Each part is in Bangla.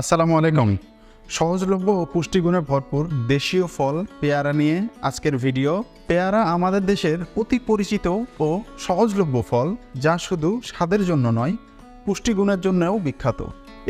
আসসালামু আলাইকুম। সহজলভ্য ও পুষ্টিগুণে ভরপুর দেশীয় ফল পেয়ারা নিয়ে আজকের ভিডিও। পেয়ারা আমাদের দেশের অতি পরিচিত ও সহজলভ্য ফল, যা শুধু স্বাদের জন্য নয়, পুষ্টিগুণের জন্যও বিখ্যাত।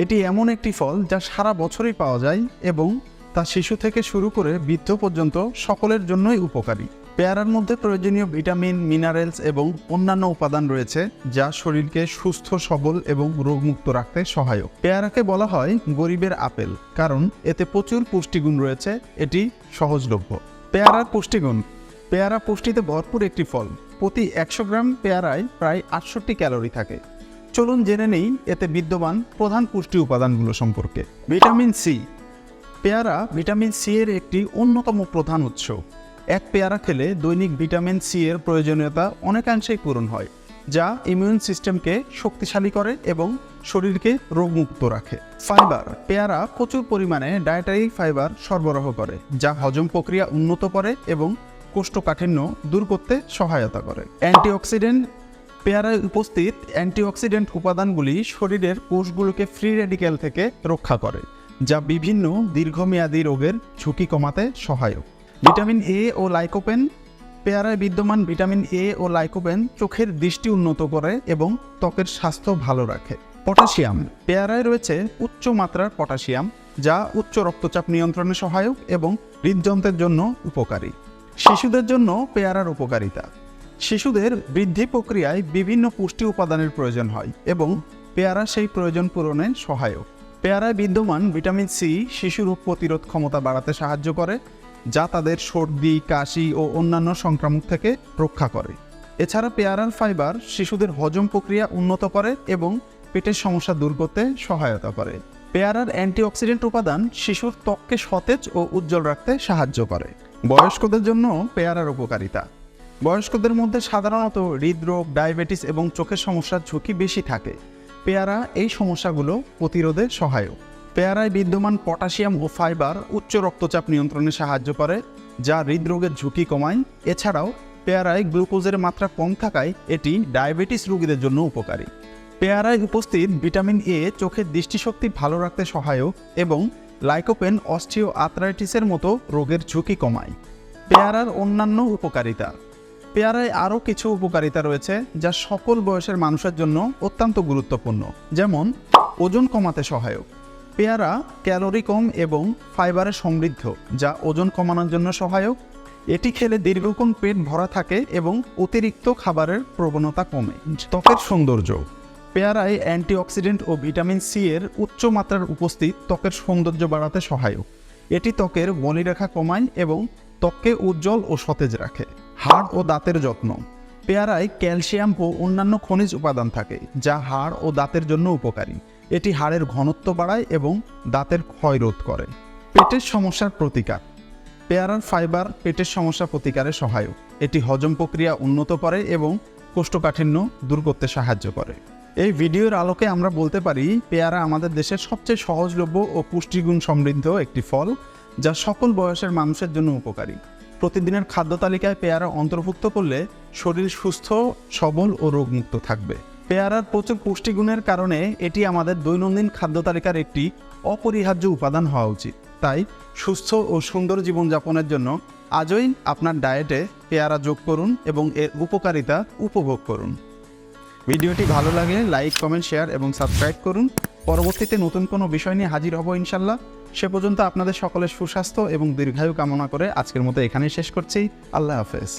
এটি এমন একটি ফল যা সারা বছরই পাওয়া যায় এবং তা শিশু থেকে শুরু করে বৃদ্ধ পর্যন্ত সকলের জন্যই উপকারী। পেয়ারার মধ্যে প্রয়োজনীয় ভিটামিন, মিনারেলস এবং অন্যান্য উপাদান রয়েছে যা শরীরকে সুস্থ, সবল এবং রোগমুক্ত রাখতে সহায়ক। পেয়ারাকে বলা হয় গরিবের আপেল কারণ এতে প্রচুর পুষ্টিগুণ রয়েছে, এটি সহজলভ্য। পেয়ারার পুষ্টিগুণ। পেয়ারা পুষ্টিতে ভরপুর একটি ফল। প্রতি একশো গ্রাম পেয়ারায় প্রায় আটষট্টি ক্যালোরি থাকে। চলুন জেনে নেই এতে বিদ্যমান প্রধান পুষ্টি উপাদানগুলো সম্পর্কে। Vitamin C. পেয়ারা ভিটামিন সি এর একটি অন্যতম প্রধান উৎস। এক পেয়ারা খেলে দৈনিক ভিটামিন সি এর প্রয়োজনীয়তা অনেকাংশেই পূরণ হয়, যা ইমিউন সিস্টেমকে শক্তিশালী করে এবং শরীরকে রোগমুক্ত রাখে। ফাইবার, পেয়ারা প্রচুর পরিমাণে ডায়েটারি ফাইবার সরবরাহ করে, যা হজম প্রক্রিয়া উন্নত করে এবং কোষ্ঠকাঠিন্য দূর করতে সহায়তা করে। অ্যান্টিঅক্সিডেন্ট, পেয়ারায় উপস্থিত অ্যান্টিঅক্সিডেন্ট উপাদানগুলি শরীরের কোষগুলোকে ফ্রি রেডিক্যাল থেকে রক্ষা করে, যা বিভিন্ন দীর্ঘমেয়াদী রোগের ঝুঁকি কমাতে সহায়ক। ভিটামিন এ ও লাইকোপেন পেয়ারায় বিদ্যমান ভিটামিন এ ও লাইকোপেন চোখের দৃষ্টি উন্নত করে এবং ত্বকের স্বাস্থ্য ভালো রাখে। পটাশিয়াম পেয়ারায় রয়েছে উচ্চ মাত্রার পটাশিয়াম, যা উচ্চ রক্তচাপ নিয়ন্ত্রণে সহায়ক এবং হৃদযন্ত্রের জন্য উপকারী। শিশুদের জন্য পেয়ারার উপকারিতা। শিশুদের বৃদ্ধি প্রক্রিয়ায় বিভিন্ন পুষ্টি উপাদানের প্রয়োজন হয় এবং পেয়ারা সেই প্রয়োজন পূরণে সহায়ক। পেয়ারায় বিদ্যমান ভিটামিন সি শিশু রোগ প্রতিরোধ ক্ষমতা বাড়াতে সাহায্য করে যা তাদের সর্দি, কাশি ও অন্যান্য সংক্রামক থেকে রক্ষা করে। এছাড়া পেয়ারার ফাইবার শিশুদের হজম প্রক্রিয়া উন্নত করে এবং পেটের সমস্যা দূর করতে সহায়তা করে। পেয়ারার অ্যান্টিঅক্সিডেন্ট উপাদান শিশুর ত্বককে সতেজ ও উজ্জ্বল রাখতে সাহায্য করে। বয়স্কদের জন্য পেয়ারার উপকারিতা। বয়স্কদের মধ্যে সাধারণত হৃদরোগ, ডায়াবেটিস এবং চোখের সমস্যার ঝুঁকি বেশি থাকে। পেয়ারা এই সমস্যাগুলো প্রতিরোধে সহায়ক। পেয়ারায় বিদ্যমান পটাশিয়াম ও ফাইবার উচ্চ রক্তচাপ নিয়ন্ত্রণে সাহায্য করে, যা হৃদরোগের ঝুঁকি কমায়। এছাড়াও, পেয়ারায় গ্লুকোজের মাত্রা কম থাকায় এটি ডায়াবেটিস রোগীদের জন্য উপকারী। পেয়ারায় উপস্থিত ভিটামিন এ চোখের দৃষ্টিশক্তি ভালো রাখতে সহায়ক এবং লাইকোপেন অস্টিও আর্থ্রাইটিসের মতো রোগের ঝুঁকি কমায়। পেয়ারার অন্যান্য উপকারিতা। পেয়ারায় আরও কিছু উপকারিতা রয়েছে, যা সকল বয়সের মানুষের জন্য অত্যন্ত গুরুত্বপূর্ণ। যেমন, ওজন কমাতে সহায়ক। পেয়ারা ক্যালোরি কম এবং ফাইবারে সমৃদ্ধ যা ওজন কমানোর জন্য সহায়ক। এটি খেলে দীর্ঘক্ষণ পেট ভরা থাকে এবং অতিরিক্ত খাবারের প্রবণতা কমে। ত্বকের সৌন্দর্য। পেয়ারায় অ্যান্টিঅক্সিডেন্ট ও ভিটামিন সি এর উচ্চ মাত্রার উপস্থিত ত্বকের সৌন্দর্য বাড়াতে সহায়ক। এটি ত্বকের বলিরেখা কমায় এবং ত্বককে উজ্জ্বল ও সতেজ রাখে। হাড় ও দাঁতের যত্ন। পেয়ারায় ক্যালসিয়াম ও অন্যান্য খনিজ উপাদান থাকে যা হাড় ও দাঁতের জন্য উপকারী। এটি হাড়ের ঘনত্ব বাড়ায় এবং দাঁতের ক্ষয় রোধ করে। পেটের সমস্যার প্রতিকার। পেয়ারার ফাইবার পেটের সমস্যা প্রতিকারে সহায়ক। এটি হজম প্রক্রিয়া উন্নত করে এবং কোষ্ঠকাঠিন্য দূর করতে সাহায্য করে। এই ভিডিওর আলোকে আমরা বলতে পারি, পেয়ারা আমাদের দেশের সবচেয়ে সহজলভ্য ও পুষ্টিগুণ সমৃদ্ধ একটি ফল, যা সকল বয়সের মানুষের জন্য উপকারী। প্রতিদিনের খাদ্য তালিকায় পেয়ারা অন্তর্ভুক্ত করলে শরীর সুস্থ, সবল ও রোগমুক্ত থাকবে। পেয়ারার প্রচুর পুষ্টিগুণের কারণে এটি আমাদের দৈনন্দিন খাদ্য তালিকার একটি অপরিহার্য উপাদান হওয়া উচিত। তাই সুস্থ ও সুন্দর জীবনযাপনের জন্য আজই আপনার ডায়েটে পেয়ারা যোগ করুন এবং এর উপকারিতা উপভোগ করুন। ভিডিওটি ভালো লাগে লাইক, কমেন্ট, শেয়ার এবং সাবস্ক্রাইব করুন। পরবর্তীতে নতুন কোনো বিষয় নিয়ে হাজির হব ইনশাল্লাহ। সে পর্যন্ত আপনাদের সকলের সুস্বাস্থ্য এবং দীর্ঘায়ু কামনা করে আজকের মতো এখানেই শেষ করছি। আল্লাহ হাফেজ।